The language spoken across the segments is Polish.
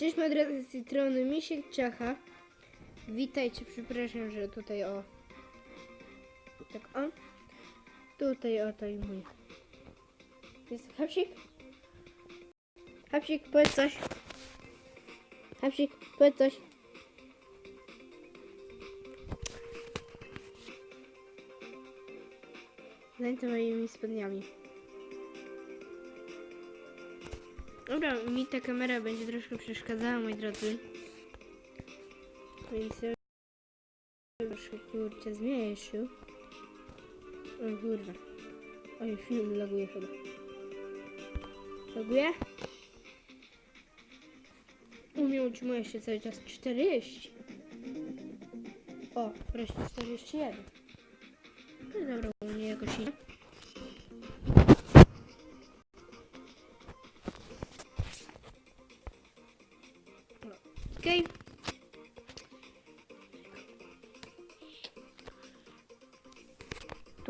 Cześć moi drodzy, z tej strony Misiek Czacha. Witajcie, przepraszam, że tutaj o... Tak o. Tutaj o, to i mój. Jest Hapsik? Hapsik, powiedz coś. Hapsik, powiedz coś. Zajęty moimi spodniami. Dobra, mi ta kamera będzie troszkę przeszkadzała, moi drodzy. Więc ja troszkę kurczę zmniejszył. O kurwa. Oj, film laguje chyba. Laguje? U mnie utrzymuje się cały czas 40. O, wreszcie 41. No dobra, u mnie jakoś idzie.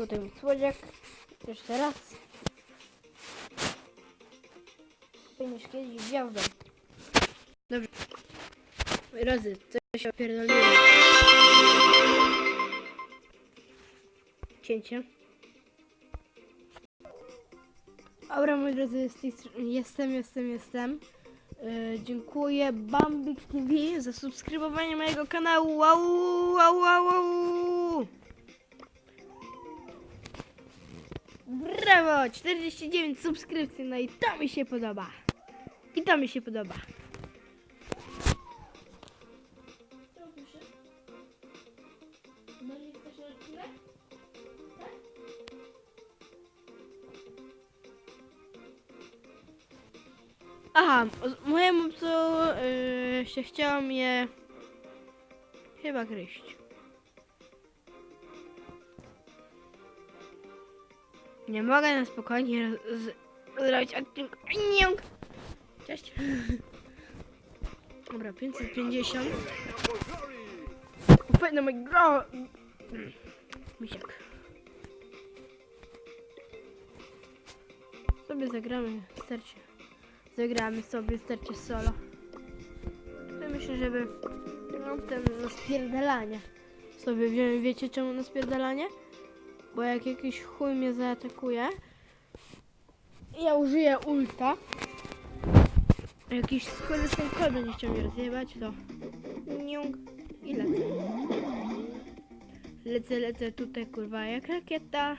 Tutaj mój słodziak. Jeszcze raz. Będziesz kiedyś gwiazdą. Dobrze. Razy, co się opierdoliło? Cięcie. Dobra, moi drodzy, jestem, jestem, jestem. E, dziękuję Bambik TV za subskrybowanie mojego kanału. Wow, wow, wow, wow. Brawo! 49 subskrypcji, no i to mi się podoba. I to mi się podoba. Aha, mojemu co yy, się chciałam je chyba gryźć. Nie mogę na spokojnie zrobić odcinek. Niąg. Cześć. Dobra, 550. Fajny mój gro. Misiak. Sobie zagramy starcie. Zagramy sobie starcie solo. To myślę, żeby no ten na spierdalanie sobie wziąłem. Wiecie czemu na spierdalanie? Bo jak jakiś chuj mnie zaatakuje, ja użyję ulta. Jakiś skurwysyn kod będzie chciał mnie rozjebać, to niąg i lecę. Lecę, lecę tutaj kurwa jak rakieta.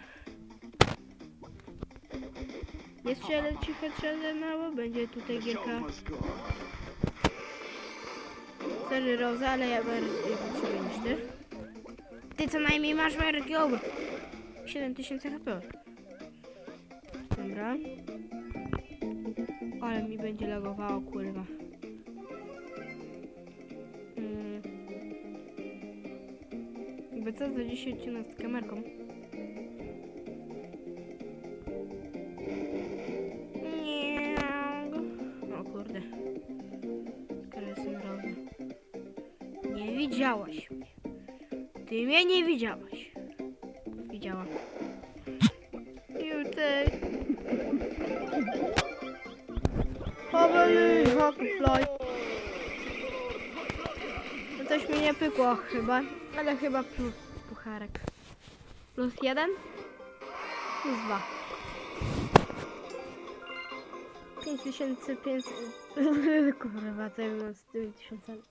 Nie strzelę ci headshotę mało, będzie tutaj gierka. Sorry Roza, ale ja bardziej potrzebuję niż ty. Ty co najmniej masz Mergiob. 7000 HP. Dobra. Ale mi będzie lagowało, kurwa. Mm. Jakby co, za dzisiaj odcinek z kamerką. Nie. O kurde. Robię. Nie widziałaś mnie. Ty mnie nie widziałaś. Widziałam. Jutek. Powoli, fly. No coś mi nie pykło chyba, ale chyba plus pucharek. Plus jeden? Plus dwa. 5500 kurwa, co ja mam z tymi tysiącami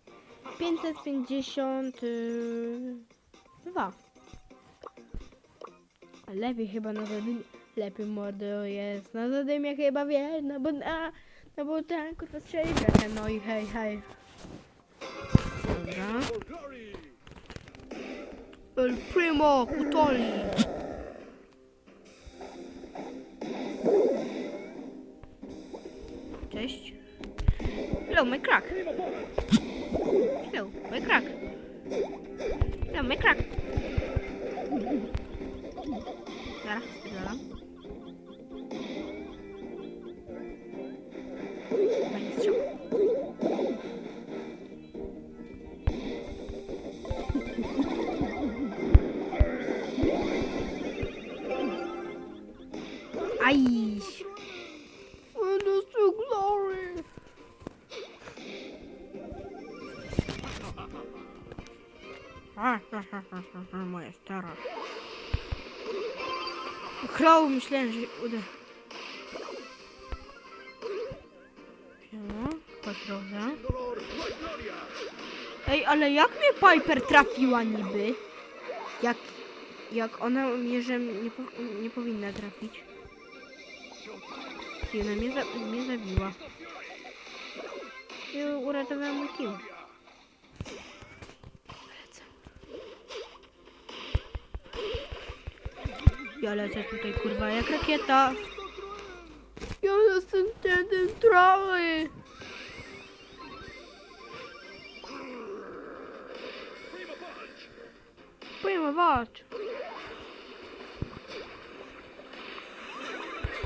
552 Lepiej chyba na zadymie Lepiej mordo jest. Na zadymie chyba wie No bo na No bo ten kurwa strzeli trochę No i hej hej. Dobra. El Primo Kutoli já. Ai. Ah, ah, ah, ah, ah. Crow, myślałem, że uda. Siema, po drodze. Ej, ale jak mnie Piper trafiła niby? Jak, jak ona mnie, że nie, po, nie powinna trafić. I ona mnie, za, mnie zabiła. I uratowała mój kill. Ja lecę tutaj kurwa jak rakieta. Ja jestem ten trawy. Pojmować.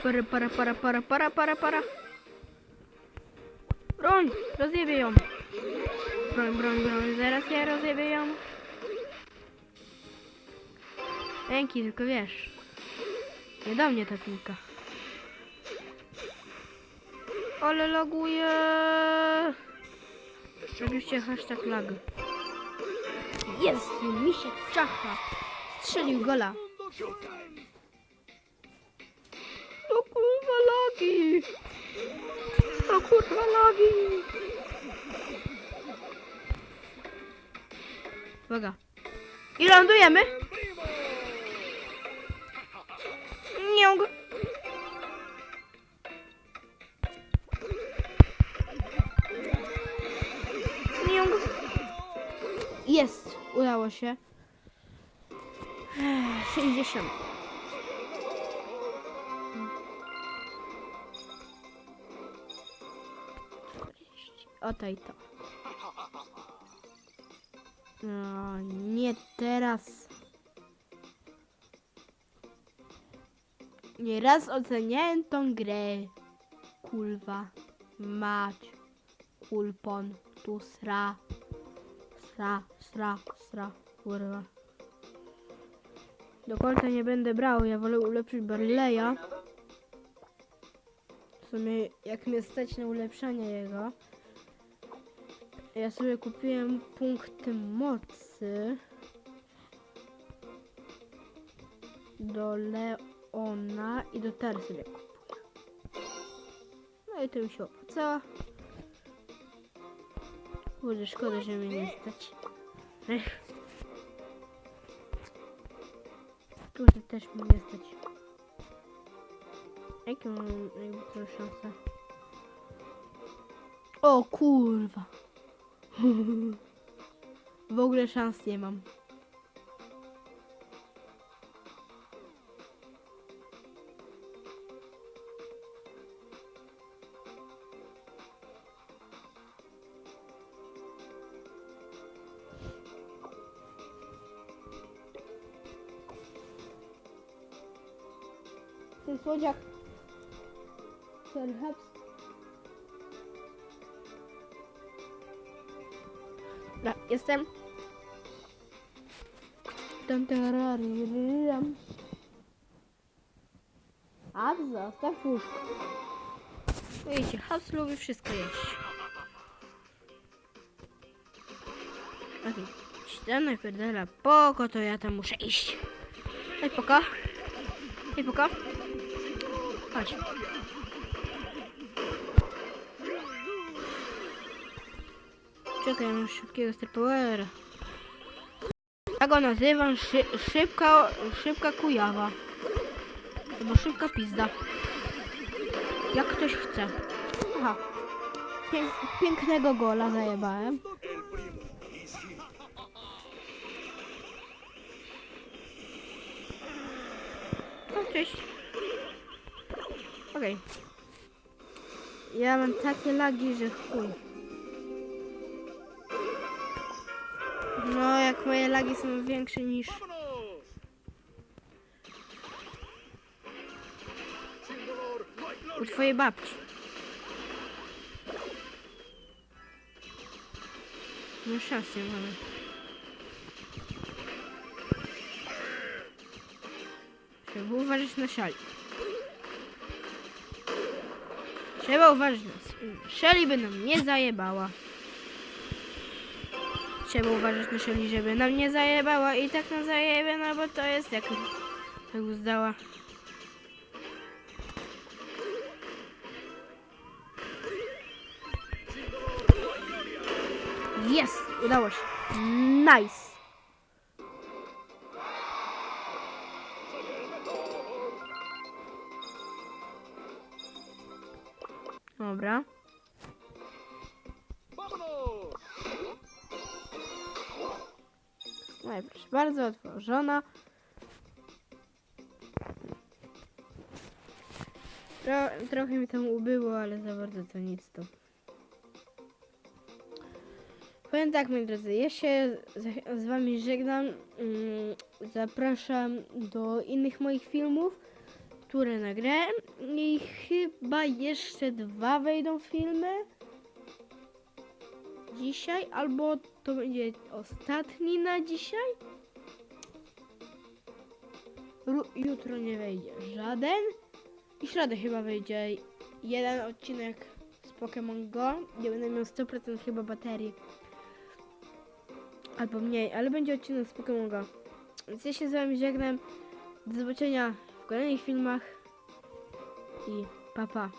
Para, para, para, para, para, para, para. Broń, rozjebie ją. Broń, broń, broń, zaraz ja rozjebię ją. Dzięki, tylko wiesz. Nie do mnie ta piłka. Ale laguje. Oczywiście hashtag lag. Jest, misiek czacha. Strzelił gola. No kurwa lagi. No kurwa lagi. Uwaga. I lądujemy. Nie mogę. Jest, udało się. Ech, 60. Oto i to. No, nie teraz. Nieraz oceniałem tą grę. Kulwa. Mać. Kulpon. Tu sra. Sra, sra, sra. Kurwa. Do końca nie będę brał, ja wolę ulepszyć Barleya. W sumie jak mnie stać na ulepszanie jego. Ja sobie kupiłem punkty mocy. Do Leona i do sobie kupuję. No i to mi się opłacało. Kurde, szkoda, że mnie nie stać. Kurde, też mnie nie stać. Jakie mam największą szansę? O kurwa. W ogóle szans nie mam. Ten słodziak. Perhaps. Dobra, jestem. Tam, tarariram. A zostaw łóżko. Wiecie, House lubi wszystko jeść. Okej. Okay. napierdala poko, to ja tam muszę iść. Hej, poka. Hej, poka. Chodź. Czekaj, mam szybkiego Starpowera. Ja go nazywam szy szybka, szybka kujawa. Albo szybka pizda. Jak ktoś chce. Aha. Pięk pięknego gola zajebałem. No, cześć. Okej. Ja mam takie lagi, że chuj. No, jak moje lagi są większe niż... U twojej babci. No szans nie mamy. Trzeba uważać na szali. Trzeba uważać na s- Szeli by nam nie zajebała. trzeba uważać na Shelly, żeby nam nie zajebała i tak nam zajebie, no bo to jest jak tak uzdała. Jest! Udało się. Nice! Dobra. No proszę bardzo, otworzona. Tro, trochę mi tam ubyło, ale za bardzo to nic to. Powiem tak, moi drodzy, ja się z, z wami żegnam. Mm, zapraszam do innych moich filmów, które nagrałem. I chyba jeszcze dwa wejdą filmy dzisiaj, albo to będzie ostatni na dzisiaj. Jutro nie wejdzie żaden. I środę chyba wyjdzie jeden odcinek z Pokémon Go, gdzie będę miał 100% chyba baterii. Albo mniej, ale będzie odcinek z Pokémon Go. Więc ja się z wami żegnam. Do zobaczenia w kolejnych filmach. I pa pa.